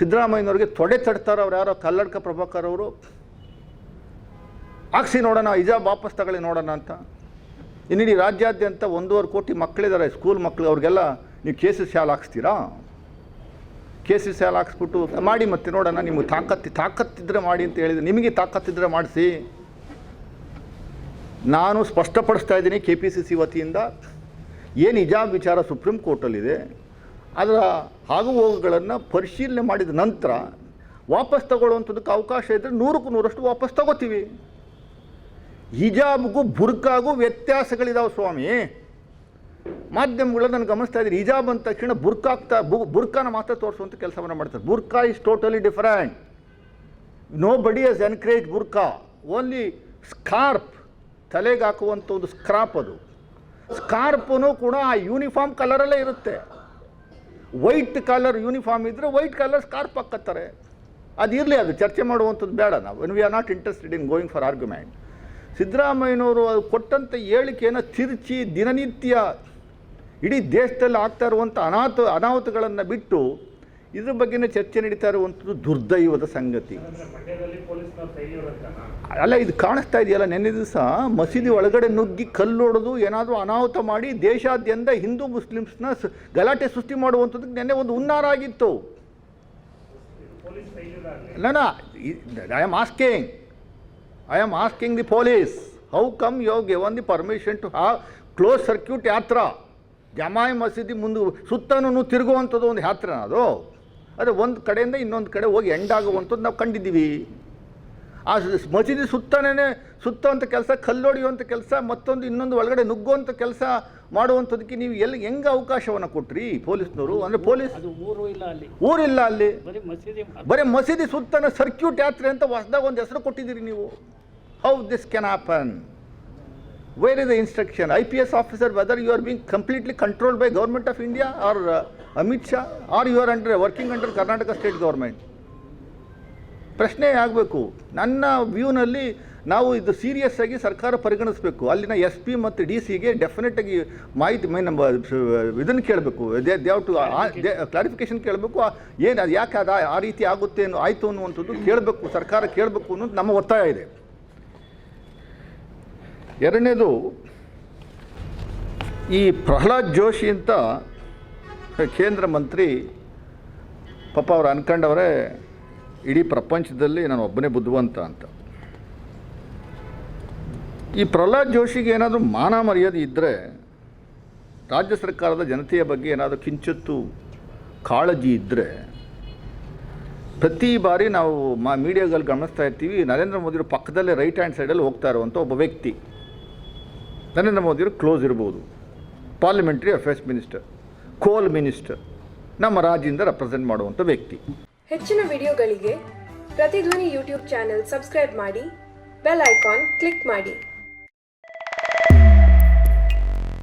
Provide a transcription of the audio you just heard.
ಸಿದ್ದರಾಮಯ್ಯನವ್ರಿಗೆ ತೊಡೆ ತಡ್ತಾರೆ ಅವ್ರು ಯಾರೋ ಕಲ್ಲಡ್ಕ ಪ್ರಭಾಕರ್ ಅವರು? ಹಾಕ್ಸಿ ನೋಡೋಣ ಇಜಾ ವಾಪಸ್ ತಗೊಳ್ಳಿ ನೋಡೋಣ ಅಂತ. ಇನ್ನಿಡೀ ರಾಜ್ಯಾದ್ಯಂತ ಒಂದೂವರೆ ಕೋಟಿ ಮಕ್ಕಳಿದ್ದಾರೆ ಸ್ಕೂಲ್ ಮಕ್ಕಳು ಅವ್ರಿಗೆಲ್ಲ ನೀವು ಕೇಸಸ್ ಶಾಲೆ ಹಾಕ್ಸ್ತೀರಾ? ಕೇಸಸ್ ಶಾಲೆ ಹಾಕ್ಸ್ಬಿಟ್ಟು ಮಾಡಿ ಮತ್ತೆ ನೋಡೋಣ, ನಿಮಗೆ ತಾಕತ್ತಿ ತಾಕತ್ತಿದ್ರೆ ಮಾಡಿ ಅಂತ ಹೇಳಿದ್ರೆ. ನಿಮಗೆ ತಾಕತ್ತಿದ್ರೆ ಮಾಡಿಸಿ. ನಾನು ಸ್ಪಷ್ಟಪಡಿಸ್ತಾ ಇದ್ದೀನಿ ಕೆ ಪಿ ಸಿ ಸಿ ವತಿಯಿಂದ, ಏನು ಹಿಜಾಬ್ ವಿಚಾರ ಸುಪ್ರೀಂ ಕೋರ್ಟಲ್ಲಿದೆ ಅದರ ಆಗು ಹೋಗುಗಳನ್ನು ಪರಿಶೀಲನೆ ಮಾಡಿದ ನಂತರ ವಾಪಸ್ ತಗೊಳ್ಳುವಂಥದ್ದಕ್ಕೆ ಅವಕಾಶ ಇದ್ದರೆ ನೂರಕ್ಕೂ ನೂರಷ್ಟು ವಾಪಸ್ ತಗೋತೀವಿ. ಹಿಜಾಬ್ಗೂ ಬುರ್ಕಾಗೂ ವ್ಯತ್ಯಾಸಗಳಿದಾವೆ ಸ್ವಾಮಿ. ಮಾಧ್ಯಮಗಳು ನಾನು ಗಮನಿಸ್ತಾ ಇದ್ದೀನಿ ಹಿಜಾಬ್ ಅಂದ ತಕ್ಷಣ ಬುರ್ಕಾ ಆಗ್ತಾ ಬು, ಬುರ್ಕಾನ ಮಾತ್ರ ತೋರಿಸುವಂಥ ಕೆಲಸವನ್ನು ಮಾಡ್ತಾರೆ. Burqa is totally different nobody has encourage burqa. Only scarf ತಲೆಗೆ ಹಾಕುವಂಥ ಒಂದು ಸ್ಕ್ರಾಪ್ ಅದು. ಸ್ಕಾರ್ಪನು ಕೂಡ ಆ ಯೂನಿಫಾರ್ಮ್ ಕಲರಲ್ಲೇ ಇರುತ್ತೆ. ವೈಟ್ ಕಲರ್ ಯೂನಿಫಾರ್ಮ್ ಇದ್ದರೆ ವೈಟ್ ಕಲರ್ ಸ್ಕಾರ್ಪ್ ಹಾಕತ್ತಾರೆ. ಅದು ಇರಲಿ, ಅದು ಚರ್ಚೆ ಮಾಡುವಂಥದ್ದು ಬೇಡ ನಾವು. We are not interested in going for argument ಸಿದ್ದರಾಮಯ್ಯನವರು ಅದು ಕೊಟ್ಟಂಥ ಹೇಳಿಕೆಯನ್ನು ತಿರುಚಿ ದಿನನಿತ್ಯ ಇಡೀ ದೇಶದಲ್ಲಿ ಆಗ್ತಾ ಇರುವಂಥ ಅನಾಹುತ ಅನಾಹುತಗಳನ್ನು ಬಿಟ್ಟು ಇದ್ರ ಬಗ್ಗೆನೇ ಚರ್ಚೆ ನಡೀತಾ ಇರುವಂಥದ್ದು ದುರ್ದೈವದ ಸಂಗತಿ. ಅಲ್ಲ ಇದು ಕಾಣಿಸ್ತಾ ಇದೆಯಲ್ಲ ನೆನ್ನೆ ದಿವಸ ಮಸೀದಿ ಒಳಗಡೆ ನುಗ್ಗಿ ಕಲ್ಲೊಡೆದು ಏನಾದರೂ ಅನಾಹುತ ಮಾಡಿ ದೇಶಾದ್ಯಂತ ಹಿಂದೂ ಮುಸ್ಲಿಮ್ಸ್ನ ಗಲಾಟೆ ಸೃಷ್ಟಿ ಮಾಡುವಂಥದ್ದಕ್ಕೆ ನೆನ್ನೆ ಒಂದು ಹುನ್ನಾರ ಆಗಿತ್ತು. I am asking I am asking the police how come you have given the permission to have close circuit yatra? Jama Masjid ಮುಂದೆ ಸುತ್ತನೂ ತಿರುಗುವಂಥದ್ದು ಒಂದು ಯಾತ್ರೆ ಅದು? ಅದೇ ಒಂದು ಕಡೆಯಿಂದ ಇನ್ನೊಂದು ಕಡೆ ಹೋಗಿ ಎಂಡ್ ಆಗುವಂಥದ್ದು ನಾವು ಕಂಡಿದ್ದೀವಿ. ಆ ಮಸೀದಿ ಸುತ್ತನೇ ಸುತ್ತುವಂಥ ಕೆಲಸ ಕಲ್ಲೊಡೆಯುವಂಥ ಕೆಲಸ ಮತ್ತೊಂದು ಇನ್ನೊಂದು ಒಳಗಡೆ ನುಗ್ಗುವಂಥ ಕೆಲಸ ಮಾಡುವಂಥದಕ್ಕೆ ನೀವು ಎಲ್ಲಿ ಹೆಂಗೆ ಅವಕಾಶವನ್ನು ಕೊಟ್ರಿ ಪೊಲೀಸ್ನವರು? ಅಂದರೆ ಪೊಲೀಸ್ ಊರಿಲ್ಲ ಅಲ್ಲಿ. ಬರೀ ಮಸೀದಿ ಬರೀ ಮಸೀದಿ ಸುತ್ತನ ಸರ್ಕ್ಯೂಟ್ ಯಾತ್ರೆ ಅಂತ ಹೊಸದಾಗ ಒಂದು ಹೆಸರು ಕೊಟ್ಟಿದ್ದೀರಿ ನೀವು. How this can happen is the instruction I P S officer whether you are being completely controlled by government of India or Amit Shah or you are under working under Karnataka state government ಪ್ರಶ್ನೆ ಆಗಬೇಕು. ನನ್ನ ವ್ಯೂನಲ್ಲಿ ನಾವು ಇದು serious ಆಗಿ ಸರ್ಕಾರ ಪರಿಗಣಿಸಬೇಕು. ಅಲ್ಲಿನ S P ಮತ್ತು ಡಿ ಸಿಗೆ ಡೆಫಿನೆಟಾಗಿ ಮಾಹಿತಿ, ಮೈ ನಮ್ಮ ಇದನ್ನು ಕೇಳಬೇಕು. ದೇ ದೇವ್ ಟು ಕ್ಲಾರಿಫಿಕೇಶನ್ ಕೇಳಬೇಕು. ಏನು, ಅದು ಯಾಕೆ ಅದು, ಆ ರೀತಿ ಆಗುತ್ತೆ ಅನ್ನೋ, ಆಯಿತು ಅನ್ನುವಂಥದ್ದು ಕೇಳಬೇಕು. ಸರ್ಕಾರ ಕೇಳಬೇಕು ಅನ್ನೋದು ನಮ್ಮ ಒತ್ತಾಯ ಇದೆ. ಎರಡನೇದು ಈ ಪ್ರಹ್ಲಾದ್ ಜೋಶಿ ಅಂತ ಕೇಂದ್ರ ಮಂತ್ರಿ, ಪಾಪ ಅವ್ರು ಅನ್ಕೊಂಡವರೇ, ಇಡೀ ಪ್ರಪಂಚದಲ್ಲಿ ನಾನು ಒಬ್ಬನೇ ಬುದ್ಧಿವಂತ ಅಂತ. ಈ ಪ್ರಹ್ಲಾದ್ ಜೋಶಿಗೆ ಏನಾದರೂ ಮಾನ ಮರ್ಯಾದೆ ಇದ್ದರೆ ರಾಜ್ಯ ಸರ್ಕಾರದ ಜನತೆಯ ಬಗ್ಗೆ ಏನಾದರೂ ಕಿಂಚಿತ್ತು ಕಾಳಜಿ ಇದ್ದರೆ ಪ್ರತಿ ಬಾರಿ ನಾವು ಮಾ ಮೀಡಿಯಾಗಳು ಗಮನಿಸ್ತಾ ಇರ್ತೀವಿ, ನರೇಂದ್ರ ಮೋದಿಯವ್ರ ಪಕ್ಕದಲ್ಲೇ ರೈಟ್ ಹ್ಯಾಂಡ್ ಸೈಡಲ್ಲಿ ಹೋಗ್ತಾ ಇರುವಂಥ ಒಬ್ಬ ವ್ಯಕ್ತಿ. ನರೇಂದ್ರ ಮೋದಿಯವರು ಕ್ಲೋಸ್ ಇರ್ಬೋದು. Parliamentary affairs minister coal minister ನಮ್ಮ ರಾಜ್ಯದಿಂದ ರೆಪ್ರೆಸೆಂಟ್ ಮಾಡುವಂಥ ವ್ಯಕ್ತಿ. ಹೆಚ್ಚಿನ ವಿಡಿಯೋಗಳಿಗೆ ಪ್ರತಿಧ್ವನಿ ಯೂಟ್ಯೂಬ್ ಚಾನೆಲ್ ಸಬ್ಸ್ಕ್ರೈಬ್ ಮಾಡಿ ಬೆಲ್ ಐಕಾನ್ ಕ್ಲಿಕ್ ಮಾಡಿ.